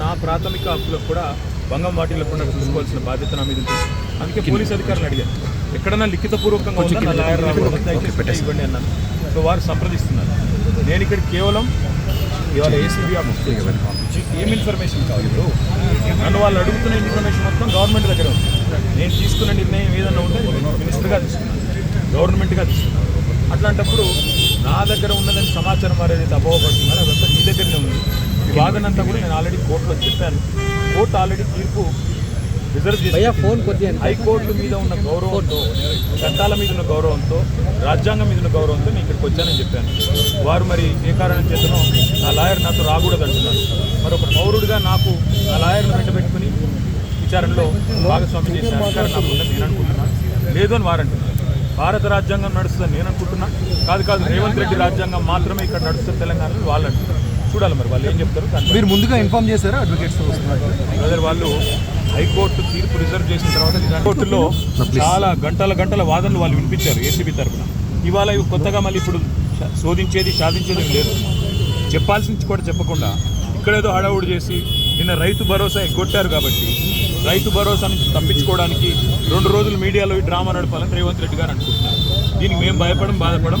నా ప్రాథమిక హక్కులకు కూడా భంగం వాటిల్లకుండా చూసుకోవాల్సిన బాధ్యత నా మీద ఉంది. అందుకే పోలీస్ అధికారులు అడిగారు ఎక్కడన్నా లిఖితపూర్వకంగా ఉందా? నా లాయర్ రాకూడదు దయచేసి పెట్టే ఇవ్వండి అన్నాను. సో వారు సంప్రదిస్తున్నారు. నేను ఇక్కడ కేవలం ఇవాళ ఏసీబీ పంపించి. ఏం ఇన్ఫర్మేషన్ కావాలి ఇప్పుడు? నన్ను వాళ్ళు అడుగుతున్న ఇన్ఫర్మేషన్ మొత్తం గవర్నమెంట్ దగ్గర ఉంది. నేను తీసుకున్న నిర్ణయం ఏదన్నా ఉంటే మినిస్టర్గా తీసుకున్నాను. గవర్నమెంట్గా తీసుకున్నాను. అట్లాంటప్పుడు నా దగ్గర ఉన్నదని సమాచారం వారు ఏదైతే అపోహపడుతున్నారో అదంతా మీ దగ్గరనే ఉంది. ఈ వాదనంతా కూడా నేను ఆల్రెడీ కోర్టులో చెప్పాను. కోర్టు ఆల్రెడీ తీర్పు రిజర్వ్ చేసి హైకోర్టు మీద ఉన్న గౌరవంతో చట్టాల మీద ఉన్న గౌరవంతో రాజ్యాంగం మీద ఉన్న గౌరవంతో నేను ఇక్కడికి వచ్చానని చెప్పాను. వారు మరి ఏ కారణం చేతనో నా లాయర్ నాతో రాకూడదు అంటున్నారు. మరి ఒక పౌరుడిగా నాకు నా లాయర్ను వెంట పెట్టుకుని విచారణలో భాగస్వామ్యం చేసే అధికారం నాకు ఉందని నేను అనుకుంటున్నాను లేదు అని వారు అంటున్నారు భారత రాజ్యాంగం నడుస్తుందని నేను అనుకుంటున్నా. కాదు కాదు రేవంత్ రెడ్డి రాజ్యాంగం మాత్రమే ఇక్కడ నడుస్తుంది తెలంగాణలో వాళ్ళు అంటున్నారు. చూడాలి మరి వాళ్ళు ఏం చెప్తారు మీరు ముందుగా ఇన్ఫార్మ్ చేశారా అడ్వకేట్స్ వస్తున్నారు? బ్రదర్ వాళ్ళు హైకోర్టు తీర్పు రిజర్వ్ చేసిన తర్వాత కోర్టులో చాలా గంటల గంటల వాదనలు వాళ్ళు వినిపించారు ఏసీబీ తరఫున ఇవాళ ఇవి కొత్తగా మళ్ళీ ఇప్పుడు శోధించేది సాధించేది లేదు. చెప్పాల్సింది కూడా చెప్పకుండా ఇక్కడేదో హడావుడి చేసి నిన్న రైతు భరోసా ఎగ్గొట్టారు కాబట్టి రైతు భరోసా నుంచి తప్పించుకోవడానికి రెండు రోజులు మీడియాలో ఈ డ్రామా నడపాలని రేవంత్ రెడ్డి గారు అనుకుంటున్నారు. దీనికి మేము భయపడం బాధపడం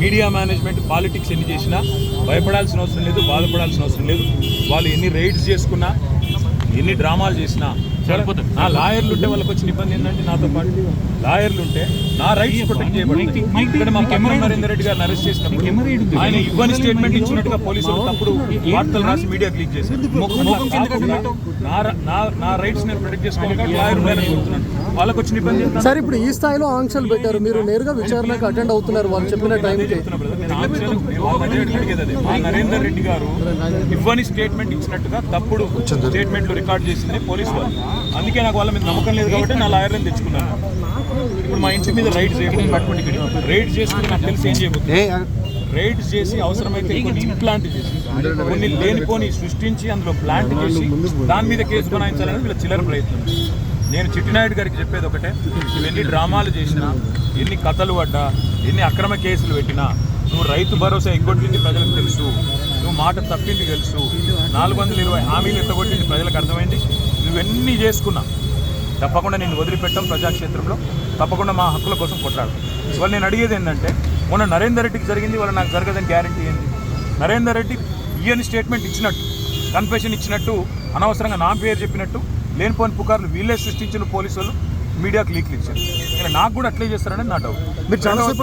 మీడియా మేనేజ్మెంట్ పాలిటిక్స్ ఎన్ని చేసినా భయపడాల్సిన అవసరం లేదు బాధపడాల్సిన అవసరం లేదు. వాళ్ళు ఎన్ని రైడ్స్ చేసుకున్నా ఎన్ని డ్రామాలు చేసినా సరిపోతుంది. నా లాయర్లు ఉంటే వాళ్ళకి వచ్చిన ఇబ్బంది ఏంటంటే నాతో పాటు లాయర్లు ఉంటే నా రైట్స్ ప్రొటెక్ట్ చేయబడింది ఇక్కడ మా పక్కన నరేందర్ రెడ్డి గారిని అరెస్ట్ చేసినప్పుడు ఆయన ఇవ్వని స్టేట్మెంట్ ఇచ్చినట్టుగా పోలీసులు తప్పుడు వార్తలు రాసి మీడియా క్లిక్ చేశారు. నా నా- నా రైట్స్ నేను ప్రొటెక్ట్ చేసుకోవాలి. లాయర్ వాళ్ళకి వచ్చిన ఇబ్బంది సార్ ఇప్పుడు ఈ స్థాయిలో ఆంక్షలు పెట్టారు. మీరు నేరుగా విచారణకు అటెండ్ అవుతున్నారు. వాళ్ళు చెప్పిన టైంకి. మా నరేందర్ రెడ్డి గారు ఇవ్వని స్టేట్మెంట్ ఇచ్చినట్టుగా తప్పుడు స్టేట్మెంట్లు రికార్డ్ చేసింది పోలీసు వాళ్ళు. అందుకే నాకు వాళ్ళ మీద నమ్మకం లేదు కాబట్టి నా లాయర్ని తెచ్చుకున్నాను. ఇప్పుడు మా ఇంటి మీద రైడ్ చేయకుండా రైడ్ చేసుకుని నాకు తెలిసి ఏం చేయబోతుంది? రైడ్ చేసి అవసరమైతే కొన్ని ఇంప్లాంట్ చేసి కొన్ని లేనిపోని సృష్టించి అందులో ప్లాంట్ చేసి దాని మీద కేసు బనాయించాలని వీళ్ళ చిల్లర ప్రయత్నం. నేను చిట్టినాయుడు గారికి చెప్పేది ఒకటే నువ్వు ఎన్ని డ్రామాలు చేసినా ఎన్ని కథలు పడ్డా ఎన్ని అక్రమ కేసులు పెట్టినా నువ్వు రైతు భరోసా ఎగ్గొట్టింది ప్రజలకు తెలుసు. నువ్వు మాట తప్పింది తెలుసు. నాలుగు వందల ఇరవై హామీలు ఎత్తగొట్టింది ప్రజలకు అర్థమైంది? నువ్వెన్ని చేసుకున్నా. తప్పకుండా నేను వదిలిపెట్టాం ప్రజాక్షేత్రంలో. తప్పకుండా మా హక్కుల కోసం కొట్లాడు. ఇవాళ నేను అడిగేది ఏంటంటే మొన్న నరేందర్ రెడ్డికి జరిగింది వాళ్ళ నాకు జరగదని గ్యారంటీ ఏంటి నరేందర్ రెడ్డి ఈయన స్టేట్మెంట్ ఇచ్చినట్టు కన్ఫెషన్ ఇచ్చినట్టు అనవసరంగా నా పేరు చెప్పినట్టు లేనిపోని పుకార్లు వీళ్ళే సృష్టించిన పోలీసు వాళ్ళు మీడియాకు లీక్లు ఇచ్చారు నేను నాకు కూడా అట్లే చేస్తారని నా డౌట్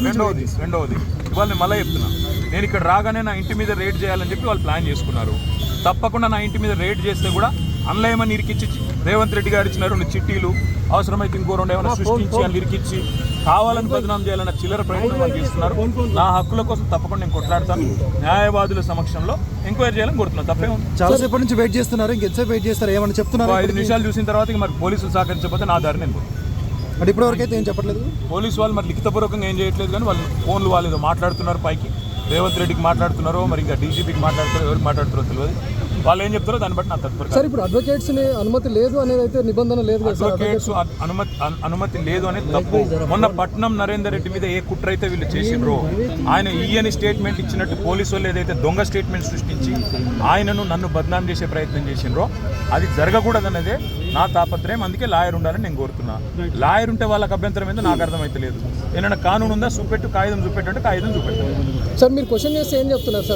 రెండవది రెండవది ఇవాళ నేను మళ్ళీ చెప్తున్నా. నేను ఇక్కడ రాగానే నా ఇంటి మీద రేడ్ చేయాలని చెప్పి వాళ్ళు ప్లాన్ చేసుకున్నారు. తప్పకుండా నా ఇంటి మీద రేడ్ చేస్తే కూడా అన్లయమని ఇరికిచ్చి రేవంత్ రెడ్డి గారు ఇచ్చిన రెండు చిట్టీలు అవసరమైతే ఇంకో రెండు ఏమైనా సృష్టించి అని ఇరికిచ్చి కావాలని బదనాం చేయాలన్న చిల్లర ప్రయత్నం వాళ్ళు చేస్తున్నారు. నా హక్కుల కోసం తప్పకుండా నేను కొట్లాడతాను. న్యాయవాదుల సమక్షంలో ఎంక్వైరీ చేయాలని కోరుతున్నాను. తప్పే చాలా సేపటి నుంచి వెయిట్ చేస్తున్నారు. ఇంకెంతసేపు వెయిట్ చేస్తారు? ఏమైనా చెప్తున్నారు ఐదు నిమిషాలు చూసిన తర్వాత మరి పోలీసులు సహకరించకపోతే నా దారి నేను. అంటే ఇప్పటివరకు అయితే ఏం చెప్పట్లేదు? పోలీసు వాళ్ళు మరి లిఖితపూర్వకంగా ఏం చేయట్లేదు కానీ వాళ్ళు ఫోన్లు వాళ్ళు ఏదో మాట్లాడుతున్నారు పైకి. రేవంత్ రెడ్డికి మాట్లాడుతున్నారో మరి ఇంకా డీజీపీకి మాట్లాడుతారో ఎవరికి మాట్లాడుతారో తెలియదు. వాళ్ళు ఏం చెప్తారో దాన్ని బట్టి నా తత్పర సార్ ఇప్పుడు అడ్వకేట్స్ అనుమతి లేదు అనేది అయితే నిబంధన లేదు అడ్వకేట్స్ అనుమతి అన్- అనుమతి లేదు అనేది తప్పు. మొన్న పట్నం నరేందర్ రెడ్డి మీద ఏ కుట్ర అయితే వీళ్ళు చేసిండ్రో ఆయన ఈయని స్టేట్మెంట్ ఇచ్చినట్టు పోలీసు వాళ్ళు ఏదైతే దొంగ స్టేట్మెంట్ సృష్టించి ఆయనను నన్ను బద్నాం చేసే ప్రయత్నం చేసిండ్రో అది జరగకూడదన్నదే నా తాపత్రయం. అందుకే లాయర్ ఉండాలని నేను కోరుతున్నా. లాయర్ ఉంటే వాళ్ళకి అభ్యంతరం ఏందో నాకు అర్థమైతే లేదు ఏమైనా కానూను ఉందా చూపెట్టు కాగితం చూపెట్టు అంటే కాగితం చూపెట్టు సార్ మీరు క్వశ్చన్ చేస్తే ఏం చెప్తున్నారు సార్?